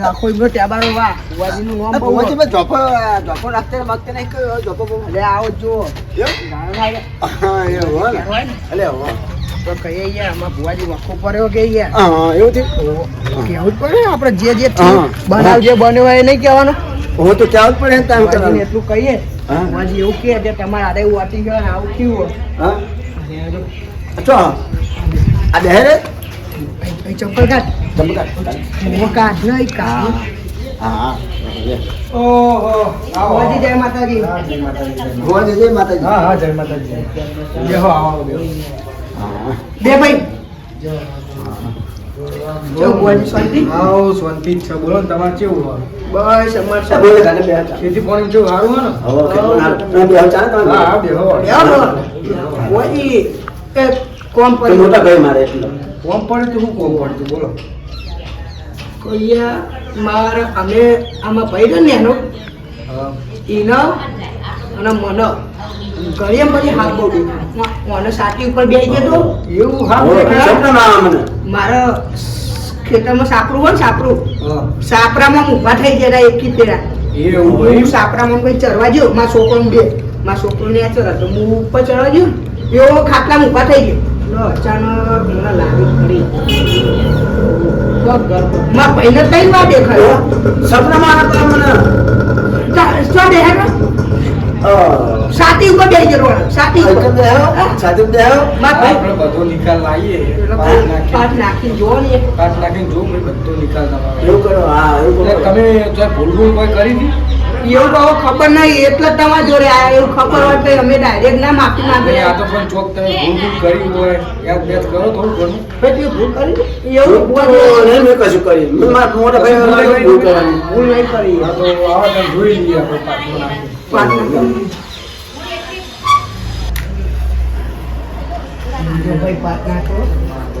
આખો એમનો ટેબારો વાહ. ભુવાજીનું નામ આ બહુ જોપો જોપો રાખતે વખતે નહીં કયો જોપો બહુ એટલે આવો જુઓ. એવું ગાયો હા એવું હે ને. હોય ને. એટલે હવે. તો કહીએ યાર ભુવાજી વખો પડ્યો કે યાર? હા એવું થયું? કેવું જ પડે આપણે જે જે બનાવ જે બન્યો હોય એ નહીં કહેવાનું. હું તો જ પડે ને તામ કરવાનું. એટલું કહીએ હા. એવું કે તમારે આરે વાટી ગયો આવું થયું હા. ચો આ બે રે ભાઈ- ભાઈ ચંપલ કાઢ મોં કાઢ નહીં કાઢ હા હા ઓહો ભુવાજી જય માતાજી. ભુવાજી જય માતાજી. હા હા જય માતાજી. આવો હા. બે ભાઈ. જો ભુવાજી આવો શાંતિ જ છે. બોલો તમારે કેવું હોય? બસ અમાર આ બોલે ગાને બે હા હા. ભાઈ કોમ પડે તો શું કોમ પડતું બોલો. કોઈયા મારે અમે આમાં રહ્યો ને એનો. એનો અને મને. ઘરે પછી હાથ દેખાય મને સાટી ઉપર બેસી ગયો એવું હા મારા ખેતરમાં સાપરું હોય ને સાપરું સાપરામાં ઊભા થઈ ગયા એકી ફેરા. એવું હું સાપરામાં કઈ ચડવા ગયો? મારા છોકરો બે. મારા છોકરો ને ચડે તો હું ઉપર ચડવા ગયો એવો ખાટલામાં ઊભા થઈ ગયો. અચાનક મને લાવી પડી મારા ભાઈને ત્રણ વાર દેખાયો? સપનામાં હતા મને શું દેખાયો સાતી ઉપર બેસી ગયો સાતી ઉપર. સાચું દેહો ભાઈ બધો નિકાલ લાવીએ પાટ નાખીને જોવો ને કાટ નાખીને જો બધો નિકાલ તમારો. એવું કરો હા એવું કરો. તમે જો ભૂલ ભૂલ કોઈ કરી હતી? એવું તો હવે ખબર નહીં એટલે જ તમારા જોડે આયા. એવું ખબર હોય તો અમે ડાયરેક્ટ ના માફી આ તો પણ ચોક તમે ભૂલ ભૂલ કરી હોય. યાદ યાદ કરો થોડું ઘણું. ભાઈ ભૂલ કરી? એવું? ભૂલ નહીં મેં કશું કર્યું મેં મારા મોટા ભાઈ ભૂલ કરવાની. ભૂલ નહીં કરી. આ તો આવા તમે જોઈ લઈએ આપણે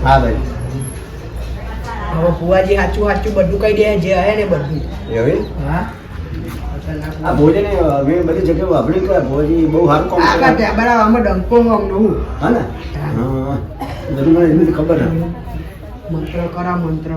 હા ભાઈ. હવે ફુવાજી સાચું સાચું બધું કહી દે જે હે ને બધું. એવું? હા? આ ભોજન મેં બધી જગ્યાએ વાપર્યું કે ભોજી બહુ સારું કામ કરે બરાબર અમે ડંકો આમ નવું હા ને? હા. બધું મને એની ખબર. મંત્ર કરા મંત્ર.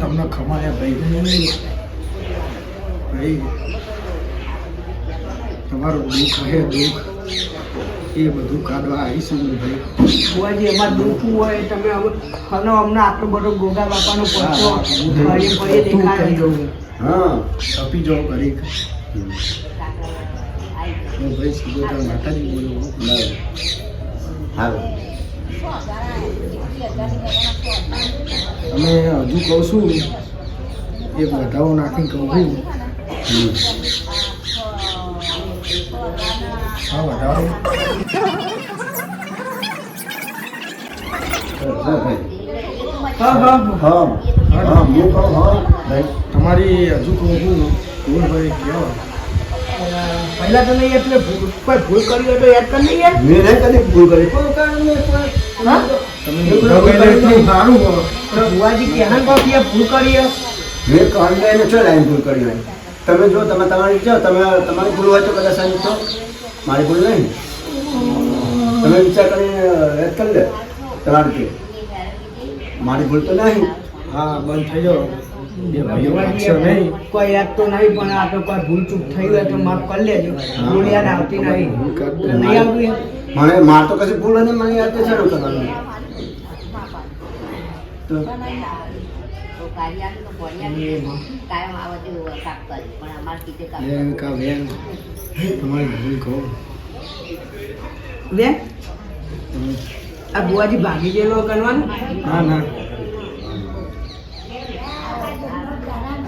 તમને ખમાયા ભાઈ. ભાઈ તમારું દુઃખ હે દુઃખ. એ બધું કાઢવા આવીશું ભાઈ. બુવાજી એમાં દુઃખ હોય તમે હવે હલો અમને આટલો બધો ગોગા બાપાનો પહોંચો ફરી ફરી દઉં હા. તપી જાઓ કરી હું ભાઈ સીધો તાર માતાજી બોલું બરાબર. હારું. અમે હજુ કહું છું એક વધાવો નાખીને કહું છું. હા વધાવો હા. હા હા હા હા હું. હા. તમારી હજુ કહું છું ભૂલ ભાઈ કયો પહેલા તો નહીં એટલે ભૂલ કોઈ ભૂલ કરી હોય તો યાદ કરી નહીં યાર મેં નહીં કદી ભૂલ કરી? તમે જો તમે તમારી જો તમે તમારી ભૂલ હોય તો કદાચ તો. મારી ભૂલ નહીં. તમે વિચાર કરીને યાદ કરી લે. તમારી કે મારી ભૂલ તો નહીં. હા બંધ થઈ બે ભાઈઓ નહીં. કોઈ યાદ તો નહીં પણ આ તો કોઈ ભૂલ ચૂક થઈ હોય તો માફ કરી લેજો. ભૂલ યાદ આવતી નહીં. આવતું. મને માર તો કશી ભૂલ નહીં મને યાદ કરવાનું. તો તમારી ભૂલ કહો. આ બુઆજી ભાગી ગયેલો કરવાનું? ના ના હા. હા ના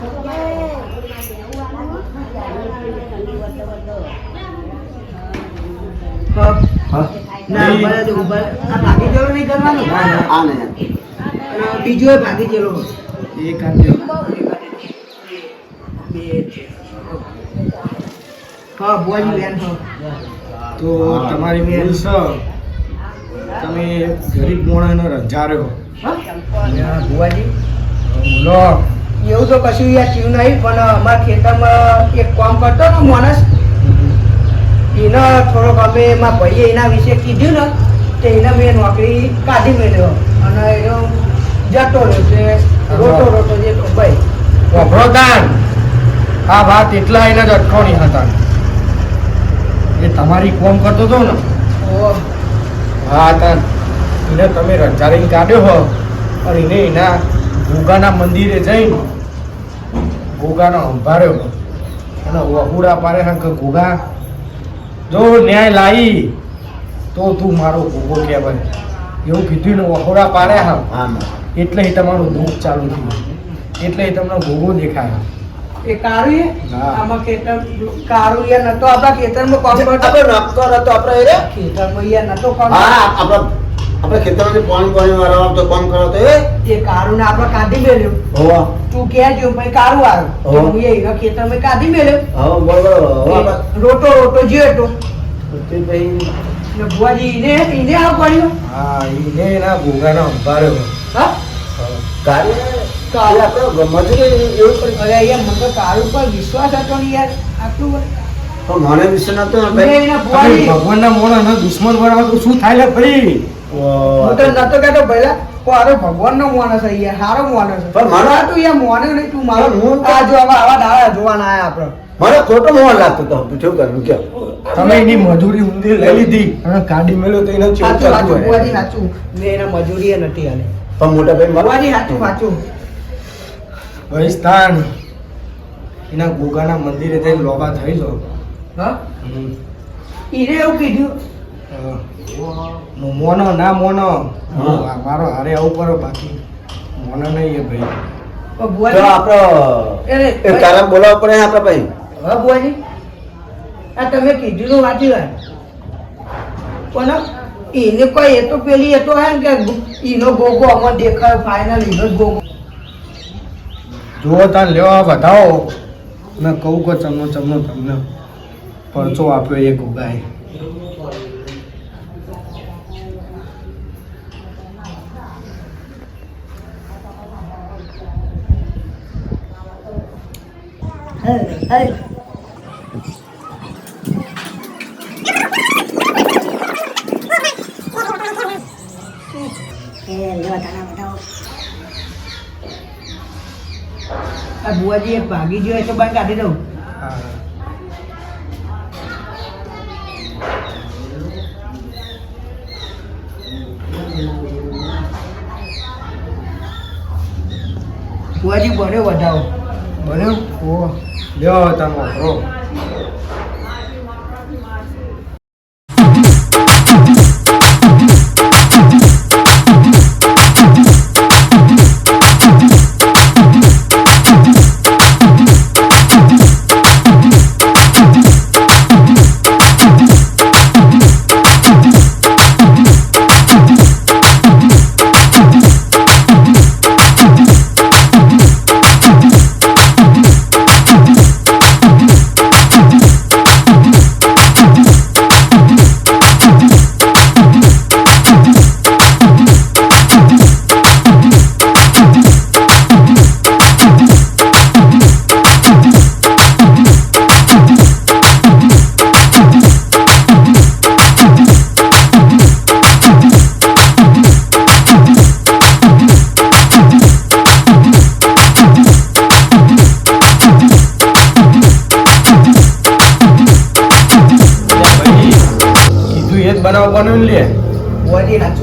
ઊભા રહેજો, ઊભા રહે. આ ભાગી ગયેલો નહીં કરવાનું ના, ના. આ નહીં અને બીજો એ ભાગી ગયેલો એ કાઢજો બે હા બુઆજી બેન હા તો તમારી ભૂલ છે. તમે ગરીબ મોણાનો રંજાર્યો હા? બુઆજી બોલો એવું તો કશું યાર થયું નહીં પણ અમારા ખેતરમાં એક કામ કરતો ને માણસ એને થોડોક અમે એમાં ભાઈએ એના વિશે કીધું ને તે એને મેં નોકરી કાઢી મેળ્યો અને એનો જતો રહ્યો છે રોટો રોટો જે ભાઈ. વભરોદાન આ વાત એટલા એના જ અટકાવણી હતા. એ તમારી કોમ કરતો હતો ને? હા હતા એને તમે રંજારીને કાઢ્યો હો. અને એને એના ગોગાના મંદિરે જઈને ગોગાનો હો અને વહુડા પારે હા ગોગા જો ન્યાય લાવી તો તું મારો ભોગો કહેવાય. એવું કીધું ને વખોડા પાડે હા હા એટલે એ તમારું દુઃખ ચાલુ થયું. એટલે એ તમને ભોગો દેખાય. એ કારું એ આમાં ખેતર કારું યાર નતો આપણા ખેતરમાં કામ કરતો આપણે નક્કો નતો આપણે રે. ખેતરમાં નતો કામ હા કરતો. આપણા ખેતરમાં પાણી પાણી વાળા તો કામ કરો તો એ કારું ને આપણે કાઢી મેળ્યો હોવા. તું કહેજો ભાઈ કારું આવ્યો હું એ ખેતર ખેતરમાં કાઢી મેળ્યો હા બરોબર રોટો રોટો જે હતો. તે પછી ભુવાજી આવ પડ્યો. હા એને એના ગોગાનો સંભાળ્યો હા? કાર્ય કાર્ય. આપણે મજૂરી એવું કરી. અરે યાર મને તો કારું પર વિશ્વાસ હતો ને યાર. આટલું મને નતો ભાઈ. એના ભગવાનના દુશ્મન બનાવો તો શું થાય ફરી ભાઈ? હું તો નતો કહેતો પહેલા પણ અરે ભગવાનનો માણસ છે યાર માણસ પણ મારો- મારા તું યાર મોને નહીં તું મારો હું આ જો આવા આવા દાડા જોવાના આયા આપણે. મને ખોટો મોહ લાગતો તો પૂછ્યું કરું કે તમે એની મજૂરી ઊંધી લઈ લીધી. અને કાઢી મેલ્યો તો એને હોય. સાચું. મેં એના મજૂરી નથી આલી પણ મોટા ભાઈ મારા ભુવાજી સાચું સાચું. એના ગોગાના મંદિરે જઈને લોબા થઈ જો હા ઈને એવું કીધું નો મોનો ના મોનો. મારો હારે આવું કરો બાકી મોનો નહીં ભાઈ. તો આપણે પડે આપણે ભાઈ. હા ભુવાજી આ તમે કીધું તો વાંચી વાત પણ એને કોઈ એ તો પેલી એ તો હે ને કે ઈનો ગોગો અમને દેખાયો ફાઇનલ ઈનો જ ગોગો. જુઓ તાન લેવા બતાવો મેં કહું કે ચમનો ચમનો તમને પરચો આપ્યો એ ગોગાએ આ ભુવાજી એક ભાગી ગયો એ તો બહાર કાઢી દઉં હા ભુવાજી બન્યો વધાવો બન્યો ઓ લ્યો તમે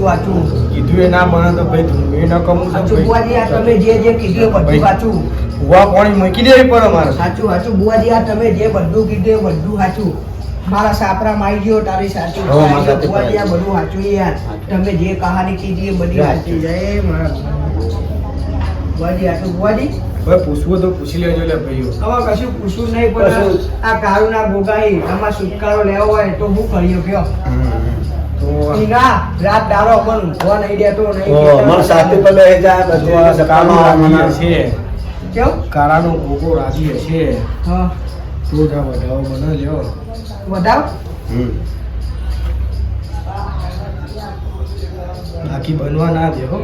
સાચું સાચું કીધું એ ના મને તો ભાઈ એ ન કમું સાચું બુઆજી આ તમે જે જે કીધું એ બધું સાચું ઉવા પાણી મૂકી દેવી પડે મારે. સાચું સાચું બુઆજી આ તમે જે બધું કીધું એ બધું સાચું મારા સાપરા માઈ ગયો તારી સાચું બુઆજી આ બધું સાચું યાર. તમે જે કહાની કીધી એ બધી સાચી. જય મારા બુઆજી આટલું બુઆજી ભાઈ પૂછવું તો પૂછી લેજો લે ભાઈઓ. હવે કશું પૂછવું નહીં પણ આ કારુના ગોગાઈ આમાં છુટકારો લેવો હોય તો હું કર્યો કયો? રાત દાડો પણ ઊંઘવા નહીં દેતો નહીં ઓ, મને સાથે પર જાય બધું મને- હશે કેવું કાળાનો ગોગો રાજી છે હા. તો જ વધાવો લ્યો. વધાવ હમ. બાકી બનવા ના દે હો.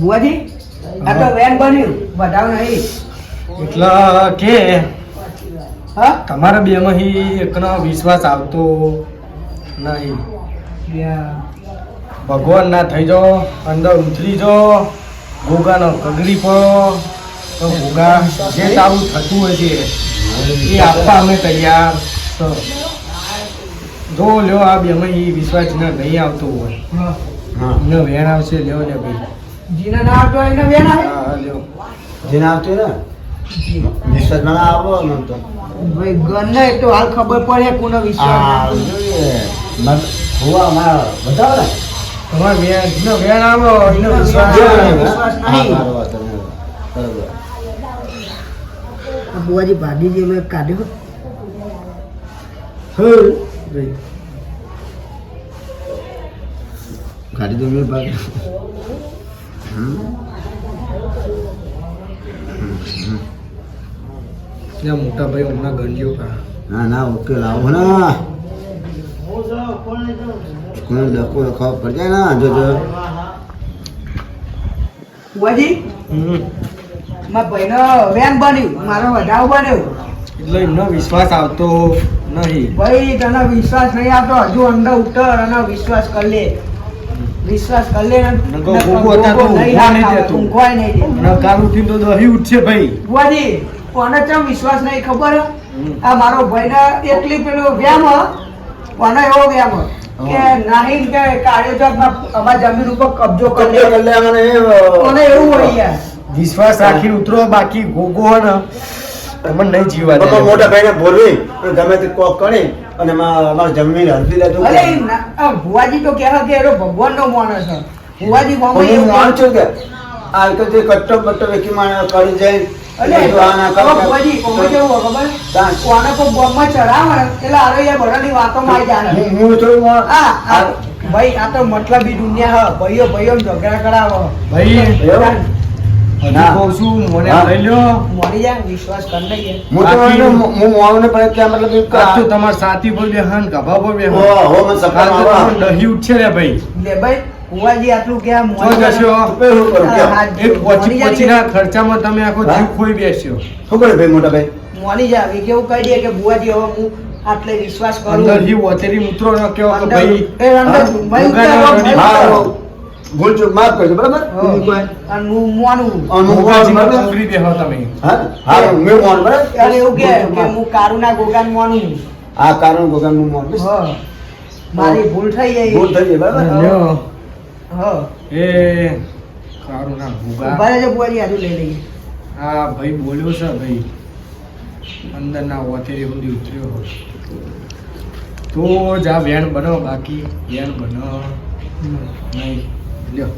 બુઆજી આ તો વેન બન્યું. બતાવ નહીં. એટલે કે હા? તમારા બે માંથી એકનો વિશ્વાસ આવતો નહીં. ભગવાન ના થઈ જાઓ અંદર ઉતરી જાઓ ભોગાનો કગડી પડો તો ભોગા જે તારું થતું હોય છે એ આપવા અમે તૈયાર છો. જો લ્યો આ બેમાં એ વિશ્વાસ ના નહીં આવતો હોય. હા. હા. એને વેણ આવશે લ્યો ને ભાઈ જીના ના આવતો હોય ને વેણ આવે? હા લ્યો. જીના આવતો ને? વિશ્વાસ ના આવો ન તો. ભાઈ ગને તો હાલ ખબર પડે કોનો વિશ્વાસ મન હોવા મારા બતાવો ને તમાર વેણ જેનો વેણ આવો એનો વિશ્વાસ નહીં. બરોબર બુવાજી તમે બરાબર. આ બુઆજી ભાભી જે મેં કાઢ્યો. હમ. ગાડી તો મેં ભાગ ત્યાં મોટા ભાઈ હમણાં ગંજીઓ કા. ના ના ઓકે લાવો ના. કોને લખો ખબર પડી જાય ના જો જો. હમ. મારા ભાઈનો વેન બન્યું મારો વધાવ બન્યો. એટલે એમનો વિશ્વાસ આવતો. નહીં. ભાઈ તને વિશ્વાસ નહીં આવતો. હજુ અંદર ઉતર અને વિશ્વાસ કરી લે. વિશ્વાસ કરી લે ને- નકર નકર ગોગો હતા તો ઊંઘવા નહીં આવે, દેતું. નહીં દેતું. અને કાલ ઉઠીને તો દહીં ઉઠશે ભાઈ. બુઆજી કોને ચમ વિશ્વાસ નહીં ખબર? આ મારો ભાઈને એટલી પેલો વ્યામ કોને એવો વ્યામ? કે નાહી કે ચોકમાં અમારી જમીન ઉપર કબજો કરી લે. કોને એવું હોય યાર? વિશ્વાસ રાખીને ઉતરો બાકી ગોગો ને તમને નહીં જીવા દે મોટા ભાઈને બોલવી અને ગમે તે કોક કરી અને અમાર અમારી જમીન હડપી લેતું અરે આ ભુવાજી તો કહેવા કે એનો ભગવાનનો માણસ છે ભુવાજી હું એવું માનું છું કે આ તો જે કટ્ટો બટ્ટો વેકી માણ કરી જાય. અલે બધું આ ના ભુવાજી કોમે કેવું ખબર. કોને કો બોમ્બમાં ચડાવે એટલે આરે યાર બરાની વાતોમાં આવી જાય હું- હું આ આ ભાઈ આ તો મતલબી દુનિયા હ. ભાઈઓ ભાઈઓ ઝઘડા કરાવો. ભાઈ સાથી પર બેહાન ગભા બેહાન. દહીં ઉઠશે રે ભાઈ. આટલું કે એક ખર્ચામાં તમે આખો? જીવ ખોઈ બેસ્યો. શું કરે ભાઈ મોટા ભાઈ? મોની જાવ કેવું કહી દે કે ભુવાજી હવે હું આટલે વિશ્વાસ કરું. અંદર જીવ ઓતેરી ઉતરો ન કેવો ભાઈ. એ અંદર ભૂલ ચૂક માફ કરજો બરાબર? હો. અને હું માનું. અને હું ભોગાજીનો બરાબર? તમે. હા? હા મેં બરાબર? એવું કે. હું કારુના ગોગાન માનું. આ ભોગાનું મોહન બસ. હ. મારી ભૂલ થઈ ગઈ ભૂલ થઈ ગઈ બરાબર? હા. હ. એ કારુના ભૂગા ઊભા રહેજો બુઆજી આજુ લઈ લઈએ. આ ભાઈ બોલ્યો છે ભાઈ. અંદર ના ઓતેરી સુધી ઉતર્યો હોય તો જા વેણ બનો બાકી વેણ બનો. નહીં. લ્યો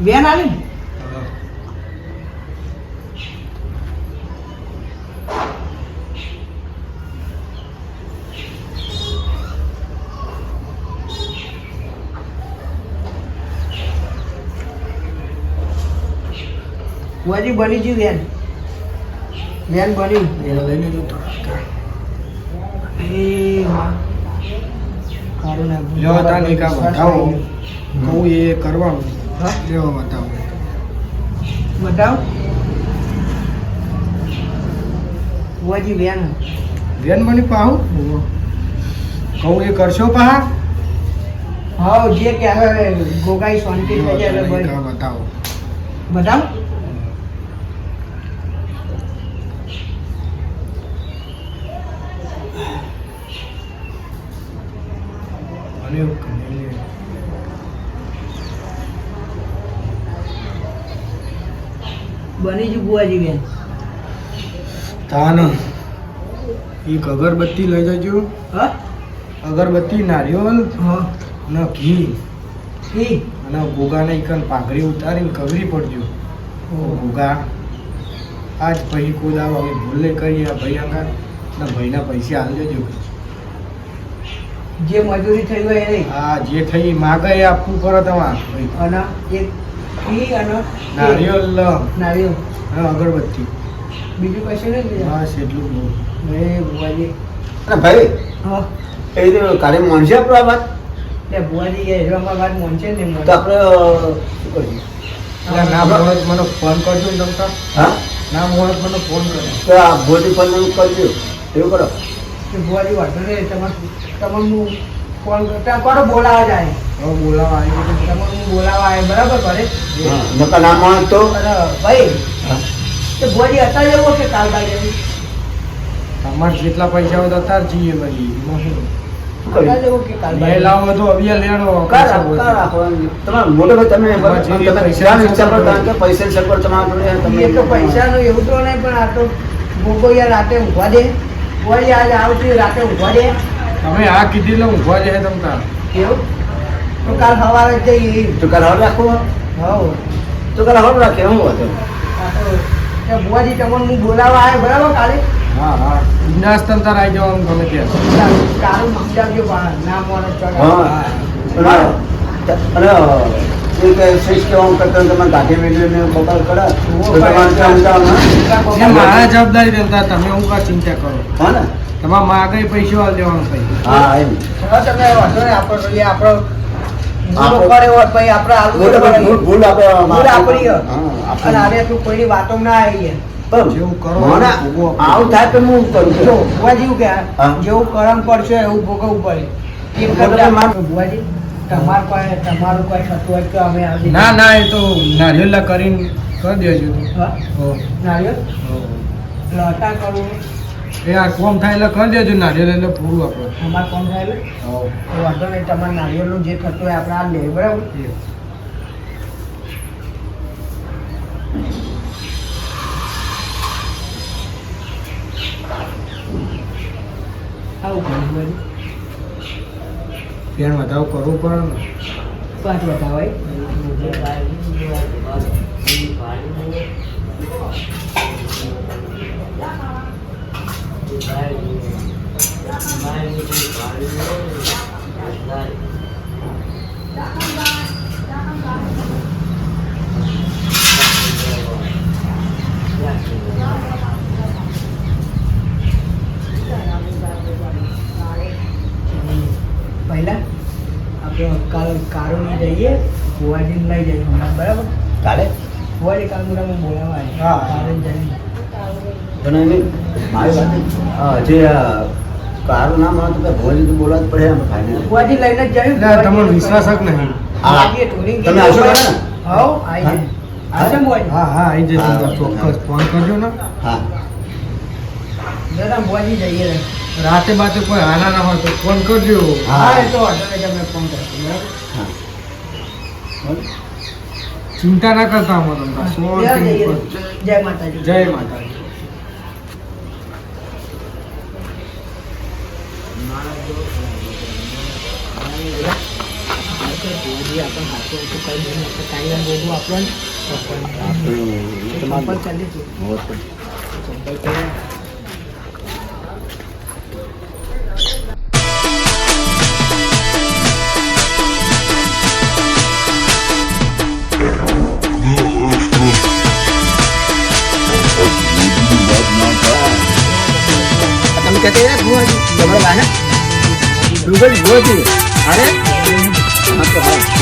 વેન આવે ને હા. બની ગયું વેન વેન બન્યું એ લઈ લીધું થોડાક. એ માં. કારુના ગોગાન લ્યો તા ને કાં બતાવો. કહું એ કરવાનું. હા? લ્યો બતાવો બતાવ. બુઆજી બેન બેન બની પાહુ. કહું એ કરશો પહા? હા જે કે હવે ગોગાઈ શાંતિ થઈ જાય બતાવો બતાવ. એવું કરે. બની જ બુઆજી બેન. તાન એક અગરબત્તી લઈ જજો. હા? અગરબત્તી નારિયેળ હા. ને ઘી. ઈ અને ગોગાને એકન પાઘડી ઉતારીને કવરી પડજો. ગોગા આજ ભાઈ કોદાવ હવે ભૂલે કરી આ ભાઈ અંગા ને ભાઈના પૈસા હાલ દેજો. જે મજૂરી થઈ હોય એ હા જે થઈ માગે એ આપવું પડે તમારે. ભાઈ અને એક ઈ અને નારિયેળ નારિયેલ. નારિયેળ અને અગરબત્તી. બીજું કશું નહીં લીધા બસ એટલું બહુ એ બુઆજી અને ભાઈ હા. એ રીતે કાલે મળશે આપણે આ વાત? એટલે બુઆજી એ હેરવામાં વાત મોનશે ને તો આપણે શું કરીએ? ના મળે તો મને ફોન કરજો ને તમતા. હા? ના મળે મને ફોન કરો. તો આ ભોજી પણ કરજો. એવું કરો. કે બુઆજી વાંધો નહીં તમારે તમારે હું ફોન કરતા કરો બોલાવા જાય? હવે બોલાવા આવી તમારે હું બોલાવા આવે બરાબર ઘરે? નકર ના મળે તો. ભાઈ. તે અત્યારે એવો કે કાલ કાલે તમારે જેટલા પૈસા હોય તો જઈએ ભાઈ એમાં શું? શું કરીએ અત્યારે એવો કે કાલ પૈસા રાતે ઊંઘવા દે. બુઆજી આજે આવતી રાતે ઊંઘવા દે તમે આ કીધી એટલે ઊંઘવા જાય તમ તાર. કેવું? તો કાલ સવારે જઈ. જઈએ તો કાલ હવે રાખો હવ. તો કાલ હવે રાખે હું હતો? તો બુઆજી તમને હું બોલાવા આવે બરાબર કાલે? હા હા. બિંદાસ તમ તાર આવી જવાનું ગમે ત્યાં. કારું સમજાવજો બહાર ના મોડે હા. અને જવાબદારી તમ તમે હું કા ચિંતા કરો. હા ને? તમારા માગે પૈસા આલ દેવાનું ભાઈ. હા એમ. તમે વાંધો આપણો આપણો જેવું કરો મને આવું થાય તો હું કરું જો છું ભુવાજી એવું કે હા. જેવું કરમ પડશે એવું ભોગવવું પડે. ભુવાજી તમાર કોઈ તમારું કોઈ થતું હોય તો અમે આવી ના ના એ તો નારિયેલા કરીને કરી દેજો હો. લટા કરવું એ આ કોમ થાય એટલે કરી દેજો નારિયેલ એટલે પૂરું આપણે. અમાર કોમ થાય એટલે? વાંધો નહીં તમારે નારિયેલનું જે થતું હોય આપણે આ લે બરાબર? આવું કરવું બધું ફેર વધારો કરવું પણ પાંચ બધા હોય. પહેલા આપણે કાલ કારોની જઈએ ભુવાજીને લઈ જઈએ હમણાં બરાબર? કાલે? ભુવાજી કાલ મુરામાં બોલાવા હા. કારોને જઈને. તને એમ મારી વાત હા જે કારું નામ આવે તો કે તો બોલવા જ પડે એમ ફાઇનલ ભુવાજી લઈને જ જયું એટલે તમને વિશ્વાસ જ નહીં હા. તમે આવશો ને? હા? જાય હા હા આવી જશે ચોક્કસ. ફોન કરજો ને. હા. જઈએ. રે. રાતે બાતે કોઈ હાના ના હોય તો ફોન કરજો. હા. એ તો વાંધો ફોન કરશો. ચિંતા ના કરતા અમે તમને જય માતાજી. જય માતાજી. આપણને જમણો લાને ડુંગર જોયો અરે હા તો હા